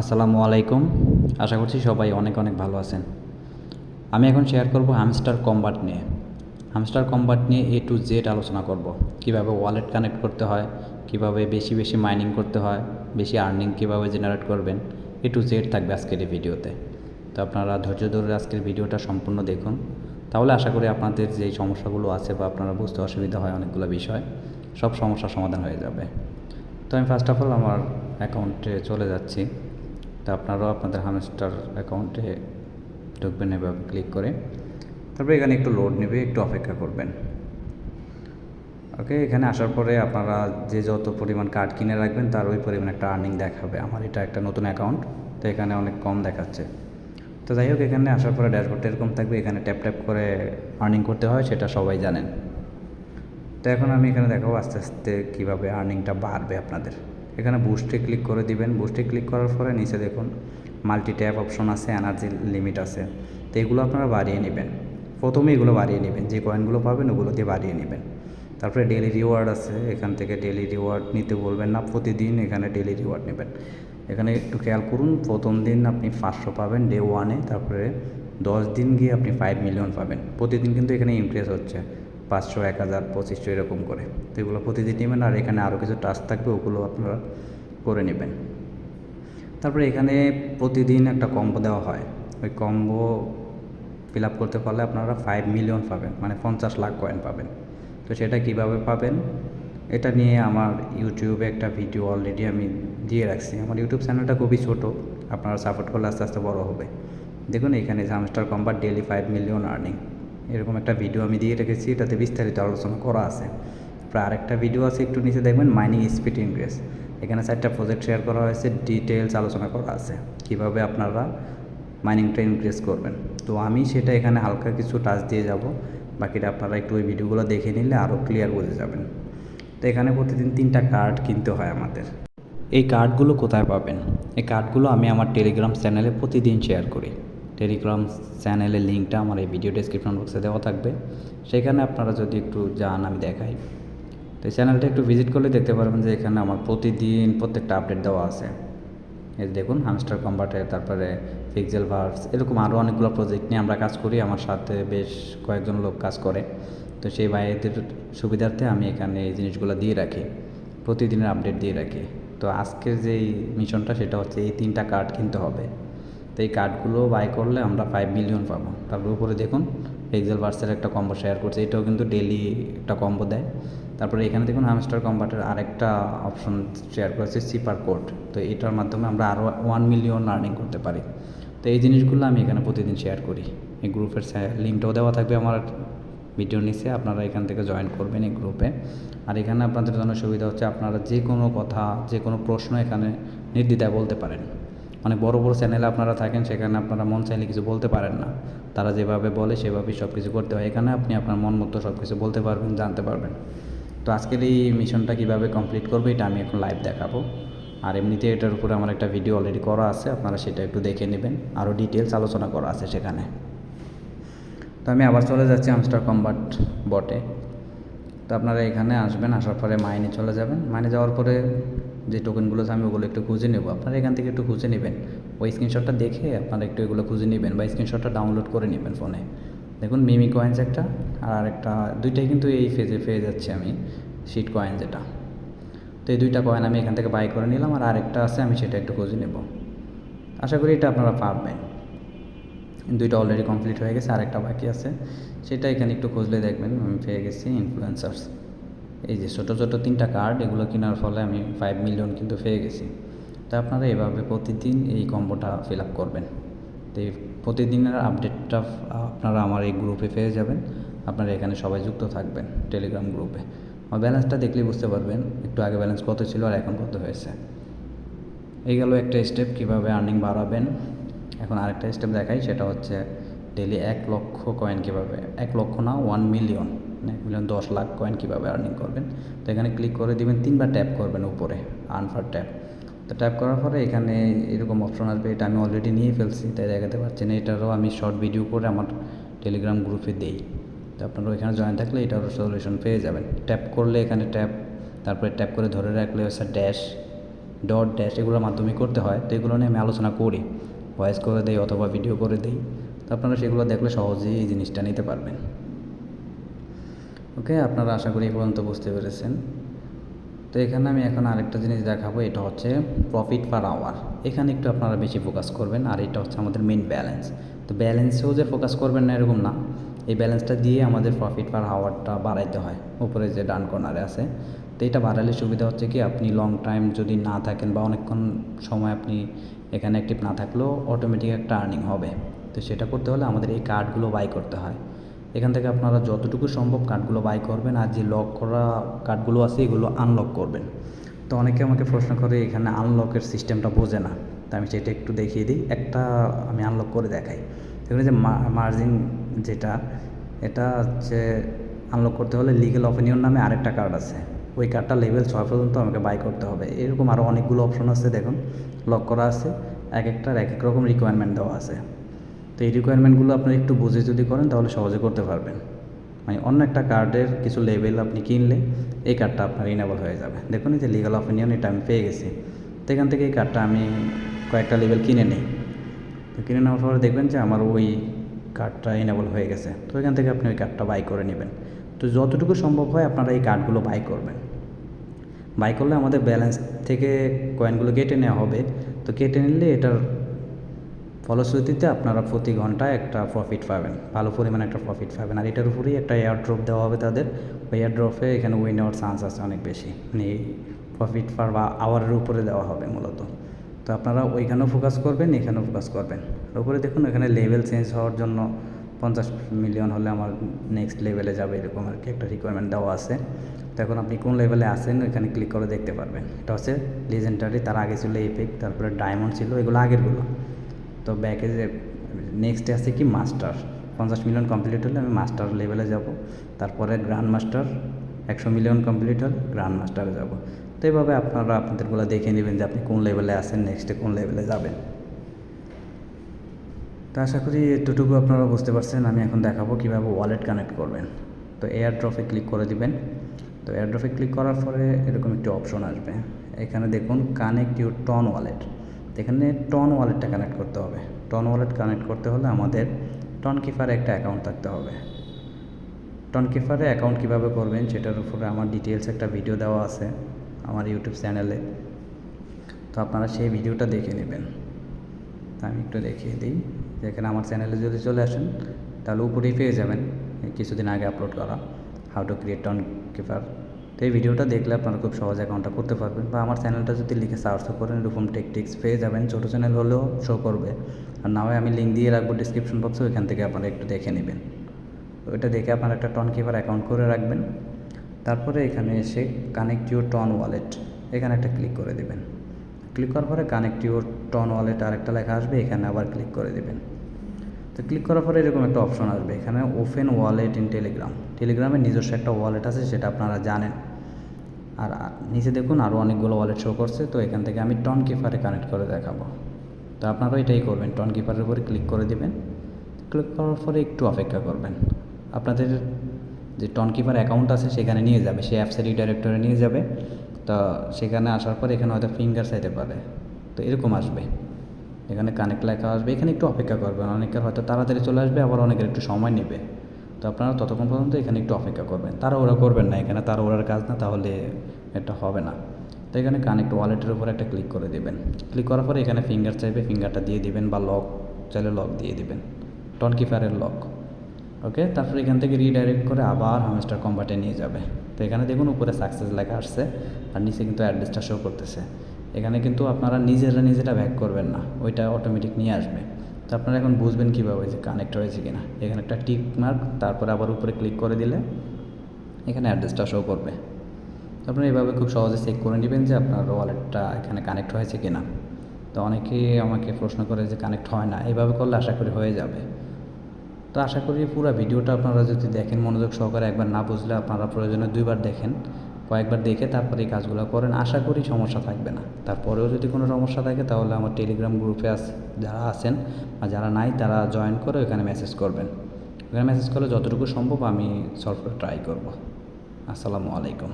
আসসালামু আলাইকুম। আশা করছি সবাই অনেক অনেক ভালো আছেন। আমি এখন শেয়ার করব হামস্টার কম্বাট নিয়ে। হামস্টার কম্বাট নিয়ে এ টু জেড আলোচনা করব। কীভাবে ওয়ালেট কানেক্ট করতে হয়, কীভাবে বেশি বেশি মাইনিং করতে হয়, বেশি আর্নিং কীভাবে জেনারেট করবেন এ টু জেড থাকবে আজকের এই ভিডিওতে। তো আপনারা ধৈর্য ধরে আজকের ভিডিওটা সম্পূর্ণ দেখুন। তাহলে আশা করি আপনাদের যেই সমস্যাগুলো আছে বা আপনারা বুঝতে অসুবিধা হয় অনেকগুলো বিষয়, সব সমস্যার সমাধান হয়ে যাবে। তো আমি ফার্স্ট অফ অল আমার অ্যাকাউন্টে চলে যাচ্ছি। তো আপনারাও আপনাদের হামস্টার অ্যাকাউন্টে ঢুকবেন এভাবে ক্লিক করে। তারপরে এখানে একটু লোড নেবে, একটু অপেক্ষা করবেন। ওকে এখানে আসার পরে আপনারা যে যত পরিমাণ কার্ড কিনে রাখবেন, তার ওই পরিমাণ একটা আর্নিং দেখাবে। আমার এটা একটা নতুন অ্যাকাউন্ট তো এখানে অনেক কম দেখাচ্ছে। তো যাই হোক, এখানে আসার পরে ড্যাশবোর্ডটা এরকম থাকবে। এখানে ট্যাপ ট্যাপ করে আর্নিং করতে হয়, সেটা সবাই জানেন। তো এখন আমি এখানে দেখাবো আস্তে আস্তে কীভাবে আর্নিংটা বাড়বে আপনাদের। এখানে বুস্টে ক্লিক করে দিবেন। বুস্টে ক্লিক করার পরে নিচে দেখুন মাল্টি ট্যাপ অপশন আছে এনার্জি লিমিট আছে। তো এগুলো আপনারা বাড়িয়ে নেবেন। প্রথমে এগুলো বাড়িয়ে নেবেন। যে কয়েনগুলো পাবেন ওগুলো দিয়ে বাড়িয়ে নেবেন। তারপরে ডেলি রিওয়ার্ড আছে। এখান থেকে ডেলি রিওয়ার্ড নিতে বলবেন না। প্রতিদিন এখানে ডেলি রিওয়ার্ড নেবেন। এখানে একটু খেয়াল করুন, প্রথম দিন আপনি পাঁচশো পাবেন ডে ওয়ানে তারপরে দশ দিন গিয়ে আপনি ফাইভ মিলিয়ন পাবেন। প্রতিদিন কিন্তু এখানে ইনক্রিজ হচ্ছে। পাঁচশো, এক হাজার, পঁচিশশো এরকম করে। তো এগুলো প্রতিদিন নেবেন আর এখানে আরও কিছু টাস্ক থাকবে, ওগুলো আপনারা করে নেবেন। তারপরে এখানে প্রতিদিন একটা কম্বো দেওয়া হয়। ওই কম্বো ফিল আপ করতে পারলে আপনারা ফাইভ মিলিয়ন পাবেন মানে পঞ্চাশ লাখ কয়েন পাবেন। তো সেটা কীভাবে পাবেন? এটা নিয়ে আমার ইউটিউবে একটা ভিডিও অলরেডি আমি দিয়ে রাখছি। আমার ইউটিউব চ্যানেলটা খুবই ছোট, আপনারা সাপোর্ট করলে আস্তে আস্তে বড় হবে। দেখুন, এখানে Hamster Kombat daily five million earning এরকম একটা ভিডিও আমি দিয়ে রেখেছি, এটাতে বিস্তারিত আলোচনা করা আছে। প্রায় আরেকটা ভিডিও আছে, একটু নিচে দেখবেন মাইনিং স্পিড ইনক্রিজ এখানে চারটা প্রজেক্ট শেয়ার করা হয়েছে ডিটেলস আলোচনা করা আছে, কীভাবে আপনারা মাইনিংটা ইনক্রিজ করবেন। তো আমি সেটা এখানে হালকা কিছু টাচ দিয়ে যাব, বাকিটা আপনারা একটু ওই ভিডিওগুলো দেখে নিলে আরও ক্লিয়ার বুঝে যাবেন। তো এখানে প্রতিদিন তিনটা কার্ড কিনতে হয় আমাদের। এই কার্ডগুলো কোথায় পাবেন? এই কার্ডগুলো আমি আমার টেলিগ্রাম চ্যানেলে প্রতিদিন শেয়ার করি। টেলিগ্রাম চ্যানেলের লিঙ্কটা আমার এই ভিডিও ডেসক্রিপশন বক্সে দেওয়া থাকবে। সেখানে আপনারা যদি একটু যান, আমি দেখাই। তো চ্যানেলটা একটু ভিজিট করলে দেখতে পারবেন যে এখানে আমার প্রতিদিন প্রত্যেকটা আপডেট দেওয়া আছে। এই দেখুন হামস্টার কম্বাটে তারপরে পিক্সেল ভার্স এরকম আরও অনেকগুলো প্রজেক্ট নিয়ে আমরা কাজ করি। আমার সাথে বেশ কয়েকজন লোক কাজ করে। তো সেই ভাইদের সুবিধার্থে আমি এখানে এই জিনিসগুলো দিয়ে রাখি। প্রতিদিনের আপডেট দিয়ে রাখি। তো আজকের যেই মিশনটা সেটা হচ্ছে এই তিনটা কার্ড কিনতে হবে। তো এই কার্ডগুলো বাই করলে আমরা ফাইভ মিলিয়ন পাবো। তারপর উপরে দেখুন এক্সেল ভার্সের একটা কম্বো শেয়ার করছে, এটাও কিন্তু ডেলি একটা কম্বো দেয়। তারপরে এখানে দেখুন হামস্টার কম্বাটের আরেকটা অপশন শেয়ার করেছে সিপার কোড তো এটার মাধ্যমে আমরা আরও ওয়ান মিলিয়ন আর্নিং করতে পারি। তো এই জিনিসগুলো আমি এখানে প্রতিদিন শেয়ার করি। এই গ্রুপের লিঙ্কটাও দেওয়া থাকবে আমার ভিডিও নিচে, আপনারা এখান থেকে জয়েন করবেন এই গ্রুপে আর এখানে আপনাদের জন্য সুবিধা হচ্ছে, আপনারা যে কোনো কথা যে কোনো প্রশ্ন এখানে নির্দ্বিধায় বলতে পারেন। অনেক বড় বড় চ্যানেলে আপনারা থাকেন, সেখানে আপনারা মন চাইলে কিছু বলতে পারেন না। তারা যেভাবে বলে, সেভাবেই সব কিছু করতে হয়। এখানে আপনি আপনার মন মতো সব কিছু বলতে পারবেন, জানতে পারবেন। তো আজকের এই মিশনটা কীভাবে কমপ্লিট করব, এটা আমি এখন লাইভ দেখাবো। আর এমনিতে এটার উপরে আমার একটা ভিডিও অলরেডি করা আছে, আপনারা সেটা একটু দেখে নেবেন। আরও ডিটেলস আলোচনা করা আছে সেখানে। তো আমি আবার চলে যাচ্ছি আমস্টার কম্বাট বটে তো আপনারা এখানে আসবেন, আসার পরে মাইনে চলে যাবেন। মাইনে যাওয়ার পরে যে টোকেনগুলো আছে, আমি ওগুলো একটু খুঁজে নেব। আপনারা এখান থেকে একটু খুঁজে নেবেন। ওই স্ক্রিনশটটা দেখে আপনারা একটু এগুলো খুঁজে নেবেন বা স্ক্রিনশটটা ডাউনলোড করে নেবেন ফোনে দেখুন মিমি কয়েন্স একটা আর আরেকটা, দুইটাই কিন্তু এই ফেজে পেয়ে যাচ্ছি আমি শিট কয়েন যেটা। তো এই দুইটা কয়েন আমি এখান থেকে বাই করে নিলাম আর আরেকটা আছে, আমি সেটা একটু খুঁজে নেব। আশা করি এটা আপনারা পারবেন। দুইটা অলরেডি কমপ্লিট হয়ে গেছে, আরেকটা বাকি আছে। সেটা এখানে একটু খুঁজলে দেখবেন, আমি পেয়ে গেছি ইনফ্লুয়েন্সার্স এই যে ছোটো ছোটো তিনটা কার্ড এগুলো কেনার ফলে আমি ফাইভ মিলিয়ন কিন্তু পেয়ে গেছি। তো আপনারা এভাবে প্রতিদিন এই কম্বোটা ফিল আপ করবেন। তো এই প্রতিদিনের আপডেটটা আপনারা আমার এই গ্রুপে পেয়ে যাবেন। আপনারা এখানে সবাই যুক্ত থাকবেন টেলিগ্রাম গ্রুপে আমার ব্যালেন্সটা দেখলেই বুঝতে পারবেন, একটু আগে ব্যালেন্স কত ছিল আর এখন কত হয়েছে। এই গেল একটা স্টেপ কীভাবে আর্নিং বাড়াবেন। এখন আরেকটা স্টেপ দেখাই, সেটা হচ্ছে ডেলি এক লক্ষ কয়েন কীভাবে, এক লক্ষ না ওয়ান মিলিয়ন এক মিলিয়ন দশ লাখ কয়েন কীভাবে আর্নিং করবেন? তো এখানে ক্লিক করে দিবেন, তিনবার ট্যাপ করবেন উপরে আর্ন ফর ট্যাপ তো ট্যাপ করার পরে এখানে এরকম অপশন আসবে, এটা আমি অলরেডি নিয়ে ফেলছি, তাই দেখাতে পারছি না, এটারও আমি শর্ট ভিডিও করে আমার টেলিগ্রাম গ্রুপে দিই। তো আপনারা ওইখানে জয়েন থাকলে এটারও সলিউশন পেয়ে যাবেন। ট্যাপ করলে এখানে ট্যাপ তারপরে ট্যাপ করে ধরে রাখলে হচ্ছে ড্যাশ ডট ড্যাশ এগুলোর মাধ্যমে করতে হয়। তো এগুলো নিয়ে আমি আলোচনা করি ভয়েস করে দেই অথবা ভিডিও করে দেই। তো আপনারা সেগুলো দেখলে সহজেই এই জিনিসটা নিতে পারবেন। ওকে? আপনারা আশা করি এই পর্যন্ত বুঝতে পেরেছেন। তো এখানে আমি এখন আরেকটা জিনিস দেখাবো, এটা হচ্ছে প্রফিট পার আওয়ার এখানে একটু আপনারা বেশি ফোকাস করবেন, আর এটা হচ্ছে আমাদের মেন ব্যালেন্স তো ব্যালেন্সেও যে ফোকাস করবেন না, এরকম না। এই ব্যালেন্সটা দিয়ে আমাদের প্রফিট পার আওয়ারটা বাড়াইতে হয়, উপরে যে ডান কর্নারে আছে। তো এটা বাড়ালে সুবিধা হচ্ছে কি, আপনি লং টাইম যদি না থাকেন বা অনেকক্ষণ সময় আপনি এখানে অ্যাক্টিভ না থাকলেও অটোমেটিক একটা আর্নিং হবে। তো সেটা করতে হলে আমাদের এই কার্ডগুলো বাই করতে হয়। এখান থেকে আপনারা যতটুকু সম্ভব কার্ডগুলো বাই করবেন আর যে লক করা কার্ডগুলো আছে এগুলো আনলক করবেন। তো অনেকে আমাকে প্রশ্ন করে, এখানে আনলকের সিস্টেমটা বোঝে না। তো আমি সেটা একটু দেখিয়ে দিই। একটা আমি আনলক করে দেখাই। এখানে যে মার্জিন যেটা, এটা হচ্ছে আনলক করতে হলে লিগেল অপিনিয়ন নামে আরেকটা কার্ড আছে। ওই কার্ডটা লেভেল ছয় পর্যন্ত আমাকে বাই করতে হবে। এরকম আরও অনেকগুলো অপশন আছে দেখুন। লক করা আছে। এক একটার এক এক রকম রিকোয়ারমেন্ট দেওয়া আছে। তো এই রিকোয়ারমেন্টগুলো আপনি একটু বুঝে যদি করেন, তাহলে সহজে করতে পারবেন। মানে অন্য একটা কার্ডের কিছু লেভেল আপনি কিনলে, এই কার্ডটা আপনার ইনেবল হয়ে যাবে। দেখুন, এই যে লিগাল অপিনিয়ন এটা আমি পেয়ে গেছি। তো এখান থেকে এই কার্ডটা আমি কয়েকটা লেভেল কিনে নিই। তো কিনে নেওয়ার পরে দেখবেন যে আমার ওই কার্ডটা ইনেবল হয়ে গেছে। তো এখান থেকে আপনি ওই কার্ডটা বাই করে নেবেন। তো যতটুকু সম্ভব হয় আপনারা এই কার্ডগুলো বাই করবেন। বাই করলে আমাদের ব্যালেন্স থেকে কয়েনগুলো কেটে নেওয়া হবে। তো কেটে নিলে এটার ফলশ্রুতিতে আপনারা প্রতি ঘন্টায় একটা প্রফিট পাবেন। ভালো পরিমাণে একটা প্রফিট পাবেন। আর এটার উপরেই একটা এয়ার ড্রপ দেওয়া হবে তাদের। ওই এয়ার ড্রপে এখানে উইন হওয়ার চান্স আছে অনেক বেশি। মানে এই প্রফিট পার বা আওয়ারের উপরে দেওয়া হবে মূলত। তো আপনারা ওইখানেও ফোকাস করবেন, এখানেও ফোকাস করবেন। উপরে দেখুন এখানে লেভেল চেঞ্জ হওয়ার জন্য পঞ্চাশ মিলিয়ন হলে আমার নেক্সট লেভেলে যাবে এরকম আর কি একটা রিকোয়ারমেন্ট দেওয়া আছে। তো এখন আপনি কোন লেভেলে আসেন এখানে ক্লিক করে দেখতে পারবেন। এটা হচ্ছে লিজেন্ডারি তার আগে ছিল এপিক তারপরে ডায়মন্ড ছিল, এগুলো আগেরগুলো। তো ব্যাকে যে নেক্সটে আছে কি মাস্টার পঞ্চাশ মিলিয়ন কমপ্লিট হলে আমি মাস্টার লেভেলে যাব। তারপরে গ্র্যান্ড মাস্টার একশো মিলিয়ন কমপ্লিট হলে গ্র্যান্ড মাস্টারে যাব। তো এইভাবে আপনারা আপনাদেরগুলো দেখে নেবেন যে আপনি কোন লেভেলে আসেন নেক্সটে কোন লেভেলে যাবেন। তো আশা করি এতটুকু আপনারা বুঝতে পারছেন। আমি এখন দেখাবো কীভাবে ওয়ালেট কানেক্ট করবেন। তো এয়ার ড্রপে ক্লিক করে দিবেন। তো এয়ার ড্রপে ক্লিক করার পরে এরকম একটি অপশন আসবে। এখানে দেখুন কানেক্ট ইউর টন ওয়ালেট এখানে টন ওয়ালেটটা কানেক্ট করতে হবে। টন ওয়ালেট কানেক্ট করতে হলে আমাদের টন কিপারে একটা অ্যাকাউন্ট থাকতে হবে। টন কিপারে অ্যাকাউন্ট কীভাবে করবেন সেটার উপরে আমার ডিটেলস একটা ভিডিও দেওয়া আছে আমার ইউটিউব চ্যানেলে তো আপনারা সেই ভিডিওটা দেখে নেবেন। আমি একটু দেখিয়ে দিই যেখানে আমার চ্যানেলে যদি চলে আসেন, তাহলে উপরেই পেয়ে যাবেন কিছুদিন আগে আপলোড করা how to create Tonkeeper তো এই ভিডিওটা দেখলে আপনারা খুব সহজে অ্যাকাউন্টটা করতে পারবেন বা আমার চ্যানেলটা যদি লিখে সার্চ করেন, এরকম টেকটিক্স পেয়ে যাবেন, ছোটো চ্যানেল হলেও শো করবে। আর না হয় আমি লিঙ্ক দিয়ে রাখব ডিসক্রিপশন বক্সে ওইখান থেকে আপনারা একটু দেখে নেবেন। ওইটা দেখে আপনারা একটা টন কিপার অ্যাকাউন্ট করে রাখবেন। তারপরে এখানে এসে কানেক্ট ইউর টন ওয়ালেট এখানে একটা ক্লিক করে দেবেন। ক্লিক করার পরে কানেক্ট ইউর টন ওয়ালেট আরেকটা লেখা আসবে, এখানে আবার ক্লিক করে দেবেন। তো ক্লিক করার পরে এরকম একটা অপশন আসবে, এখানে ওপেন ওয়ালেট ইন টেলিগ্রাম টেলিগ্রামের নিজস্ব একটা ওয়ালেট আছে, সেটা আপনারা জানেন। আর নিচে দেখুন আরও অনেকগুলো ওয়ালেট শো করছে, তো এখান থেকে আমি টন কিপারে কানেক্ট করে দেখাবো। তো আপনারাও এটাই করবেন টন কিপারের উপরে ক্লিক করে দেবেন। ক্লিক করার পরে একটু অপেক্ষা করবেন। আপনাদের যে টন কিপার অ্যাকাউন্ট আছে সেখানে নিয়ে যাবে, সে অ্যাপসের রিডাইরেক্টরে নিয়ে যাবে। তো সেখানে আসার পর এখানে হয়তো ফিঙ্গার চাইতে পারে। তো এরকম আসবে। এখানে কানেক্ট লেখা আসবে। এখানে একটু অপেক্ষা করবেন, অনেকের হয়তো তাড়াতাড়ি চলে আসবে, আবার অনেকের একটু সময় নেবে। তো আপনারা ততক্ষণ পর্যন্ত এখানে একটু অপেক্ষা করবেন। তারা ওরা করবেন না এখানে তারা ওরার কাজ না, তাহলে এটা হবে না। তো এখানে কানেক্ট ওয়ালেটের উপর একটা ক্লিক করে দেবেন। ক্লিক করার পরে এখানে ফিঙ্গার চাইবে ফিঙ্গারটা দিয়ে দিবেন বা লক চাইলে লক দিয়ে দিবেন। টন কিপারের লক ওকে তারপরে এখান থেকে রিডাইরেক্ট করে আবার হামেস্টার কম্বাটে নিয়ে যাবে। তো এখানে দেখুন উপরে সাকসেস লেখা আসছে, আর নিচে কিন্তু অ্যাড্রেসটা শো করতেছে। এখানে কিন্তু আপনারা নিজেরা নিজেরা ব্যাক করবেন না, ওইটা অটোমেটিক নিয়ে আসবে। তো আপনারা এখন বুঝবেন কীভাবে যে কানেক্ট হয়েছে কিনা। এখানে একটা টিক মার্ক তারপরে আবার উপরে ক্লিক করে দিলে এখানে অ্যাড্রেসটা শো করবে। আপনারা এইভাবে খুব সহজে চেক করে নেবেন যে আপনার ওয়ালেটটা এখানে কানেক্ট হয়েছে কিনা। তো অনেকেই আমাকে প্রশ্ন করে যে কানেক্ট হয় না, এভাবে করলে আশা করি হয়ে যাবে। তো আশা করি পুরো ভিডিওটা আপনারা যদি দেখেন, মনোযোগ সহকারে একবার না বুঝলে আপনারা প্রয়োজনে দুইবার দেখেন। কয়েকবার দেখে তারপরে এই কাজগুলো করেন। আশা করি সমস্যা থাকবে না। তারপরেও যদি কোনো সমস্যা থাকে তাহলে আমার টেলিগ্রাম গ্রুপে আস যারা আছেন বা যারা নাই তারা জয়েন করে ওখানে মেসেজ করবেন। ওখানে মেসেজ করলে যতটুকু সম্ভব আমি সলভ ট্রাই করব। আসসালামু আলাইকুম।